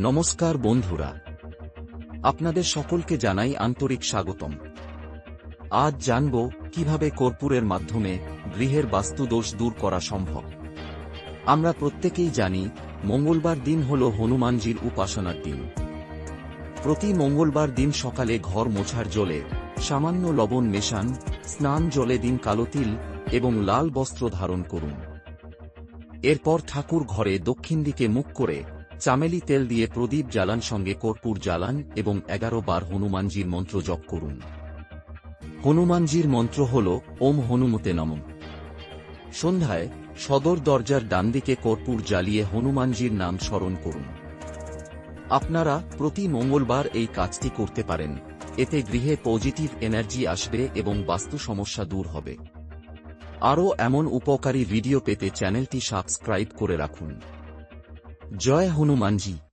নমস্কার বন্ধুরা। আপনাদের সকলকে জানাই আন্তরিক স্বাগতম। আজ জানব কীভাবে কর্পূরের মাধ্যমে গৃহের বাস্তুদোষ দূর করা সম্ভব। আমরা প্রত্যেকেই জানি, মঙ্গলবার দিন হল হনুমানজির উপাসনার দিন। প্রতি মঙ্গলবার দিন সকালে ঘর মোছার জলে সামান্য লবণ মেশান, স্নান জলে দিন কালো তিল এবং লাল বস্ত্র ধারণ করুন। এরপর ঠাকুর ঘরে দক্ষিণ দিকে মুখ করে চামেলি তেল দিয়ে প্রদীপ জ্বালান সঙ্গে কর্পূর জ্বালান এবং এগারো বার হনুমানজির মন্ত্র জপ করুন। হনুমানজির মন্ত্র হল, ওম হনুমতে নম। সন্ধ্যায় সদর দরজার ডানদিকে কর্পূর জ্বালিয়ে হনুমানজির নাম স্মরণ করুন। আপনারা প্রতি মঙ্গলবার এই কাজটি করতে পারেন। এতে গৃহে পজিটিভ এনার্জি আসবে এবং বাস্তু সমস্যা দূর হবে। আরও এমন উপকারী ভিডিও পেতে চ্যানেলটি সাবস্ক্রাইব করে রাখুন। জয় হনুমানজি।